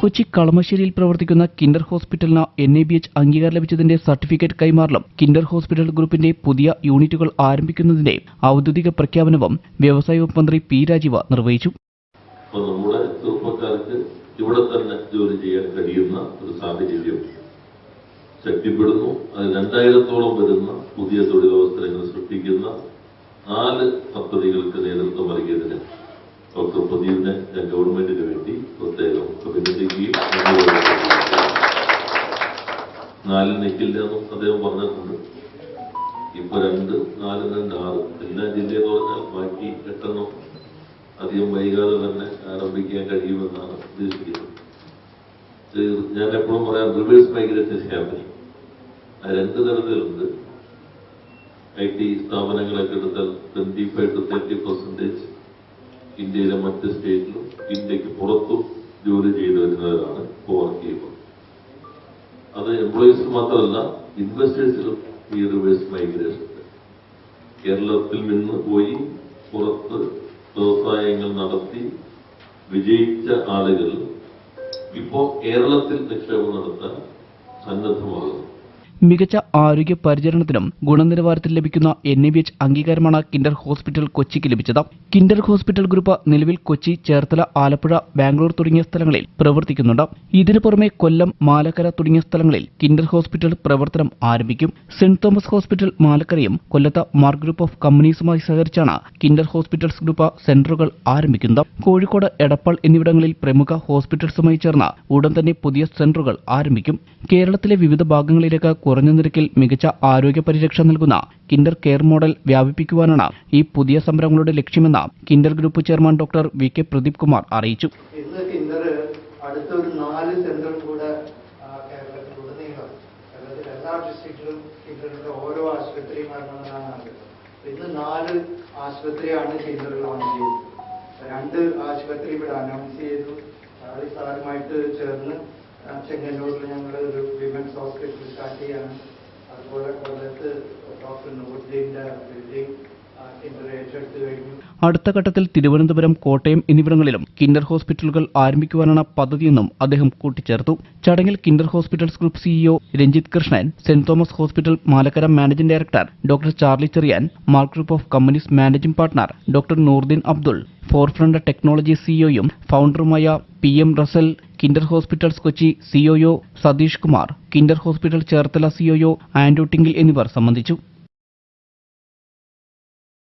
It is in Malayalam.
കൊച്ചി കളമശ്ശേരിയിൽ പ്രവർത്തിക്കുന്ന കിൻഡർ ഹോസ്പിറ്റലിന് എൻ എ ബി എച്ച് അംഗീകാരം ലഭിച്ചതിന്റെ സർട്ടിഫിക്കറ്റ് കൈമാറലും കിൻഡർ ഹോസ്പിറ്റൽ ഗ്രൂപ്പിന്റെ പുതിയ യൂണിറ്റുകൾ ആരംഭിക്കുന്നതിന്റെ ഔദ്യോഗിക പ്രഖ്യാപനവും വ്യവസായ വകുപ്പ് മന്ത്രി പി രാജീവ നിർവഹിച്ചു. നമ്മുടെ ചെറുപ്പക്കാർക്ക് ഇവിടെ തന്നെ ജോലി ചെയ്യാൻ കഴിയുന്ന ഒരു സാഹചര്യം ശക്തിപ്പെടുന്നു. അത് രണ്ടായിരത്തോളം വരുന്ന പുതിയ തൊഴിലവസരങ്ങൾ സൃഷ്ടിക്കുന്ന നാല് പദ്ധതികൾക്ക് നേതൃത്വം നൽകിയതിന് ഡോക്ടർ പ്രദീപിനെ ഗവൺമെന്റിന് വേണ്ടി പ്രത്യേകം നാലിൽ നിൽക്കില്ല എന്നും അദ്ദേഹം പറഞ്ഞിട്ടുണ്ട്. ഇപ്പൊ രണ്ട് നാല് രണ്ട് ആറ്. എല്ലാ ജില്ലയെന്ന് പറഞ്ഞാൽ ബാക്കി എട്ടെണ്ണം അധികം വൈകാതെ തന്നെ ആരംഭിക്കാൻ കഴിയുമെന്നാണ് ഉദ്ദേശിക്കുന്നത്. ഞാൻ എപ്പോഴും പറയാം റിവേഴ്സ് മൈഗ്രേഷൻ ഹാപ്പനിങ് രണ്ട് തരത്തിലുണ്ട്. ഐ ടി സ്ഥാപനങ്ങളൊക്കെ എടുത്താൽ twenty five to thirty percentage ഇന്ത്യയിലെ മറ്റ് സ്റ്റേറ്റിലും ഇന്ത്യയ്ക്ക് പുറത്തും ജോലി ചെയ്തു വരുന്നവരാണ്. അത് എംപ്ലോയീസിൽ മാത്രമല്ല ഇൻവെസ്റ്റേഴ്സിലും ഈ റിവേഴ്സ് മൈഗ്രേഷൻ കേരളത്തിൽ നിന്ന് പോയി പുറത്ത് വ്യവസായങ്ങൾ നടത്തി വിജയിച്ച ആളുകൾ ഇപ്പോ കേരളത്തിൽ നിക്ഷേപം നടത്താൻ സന്നദ്ധമാകുന്നു. മികച്ച ആരോഗ്യ പരിചരണത്തിനും ഗുണനിലവാരത്തിൽ ലഭിക്കുന്ന എൻ എ ബി എച്ച് അംഗീകാരമാണ് കിൻഡർ ഹോസ്പിറ്റൽ കൊച്ചിക്ക് ലഭിച്ചത്. കിൻഡർ ഹോസ്പിറ്റൽ ഗ്രൂപ്പ് നിലവിൽ കൊച്ചി ചേർത്തല ആലപ്പുഴ ബാംഗ്ലൂർ തുടങ്ങിയ സ്ഥലങ്ങളിൽ പ്രവർത്തിക്കുന്നുണ്ട്. ഇതിനു പുറമെ കൊല്ലം മാലക്കര തുടങ്ങിയ സ്ഥലങ്ങളിൽ കിൻഡർ ഹോസ്പിറ്റൽ പ്രവർത്തനം ആരംഭിക്കും. സെന്റ് തോമസ് ഹോസ്പിറ്റൽ മാലക്കരയും കൊല്ലത്ത് മാർക്ക് ഗ്രൂപ്പ് ഓഫ് കമ്പനീസുമായി സഹകരിച്ചാണ് കിൻഡർ ഹോസ്പിറ്റൽസ് ഗ്രൂപ്പ് സെന്ററുകൾ ആരംഭിക്കുന്നത്. കോഴിക്കോട് എടപ്പാൾ എന്നിവിടങ്ങളിൽ പ്രമുഖ ഹോസ്പിറ്റൽസുമായി ചേർന്ന് ഉടൻ തന്നെ പുതിയ സെന്ററുകൾ ആരംഭിക്കും. കേരളത്തിലെ വിവിധ ഭാഗങ്ങളിലേക്ക് കുറഞ്ഞ നിരക്കിൽ മികച്ച ആരോഗ്യ പരിരക്ഷ നൽകുന്ന കിൻഡർ കെയർ മോഡൽ വ്യാപിപ്പിക്കുവാനാണ് ഈ പുതിയ സംരംഭങ്ങളുടെ ലക്ഷ്യമെന്ന് Kinder group chairman doctor V K Pradeep Kumar അറിയിച്ചു. നാല് എല്ലാ ഓരോ നാല് ആശുപത്രിയാണ് കിന്നർ ലോഞ്ച് ചെയ്തത്. രണ്ട് ആശുപത്രി ഇവിടെ അനൗൺസ് ചെയ്തു. സാറുമായിട്ട് ചേർന്ന് ചെങ്ങന്നൂരിൽ ഞങ്ങൾ ഒരു വിമൻസ് ഹോസ്പിറ്റൽ സ്റ്റാർട്ട് ചെയ്യാണ്. അതുപോലെ കൊല്ലത്ത് ഡോക്ടർ നൂറുദ്ദീന്റെ ബിൽഡിംഗ് അടുത്ത ഘട്ടത്തിൽ തിരുവനന്തപുരം കോട്ടയം എന്നിവിടങ്ങളിലും കിൻഡർ ഹോസ്പിറ്റലുകൾ ആരംഭിക്കുവാനാണ് പദ്ധതിയെന്നും അദ്ദേഹം കൂട്ടിച്ചേർത്തു. ചടങ്ങിൽ Kinder hospitals group CEO Ranjith Krishnan Saint Thomas hospital Malakkara managing director doctor Charlie Cherian Mark group of companies managing partner doctor Nooruddeen Abdul Forefront technology സിഇഒയും ഫൗണ്ടറുമായ P M Rasal Kinder hospitals Kochi COO Satheesh Kumar Kinder hospital Cherthala COO Andrew Tinkle എന്നിവർ സംബന്ധിച്ചു.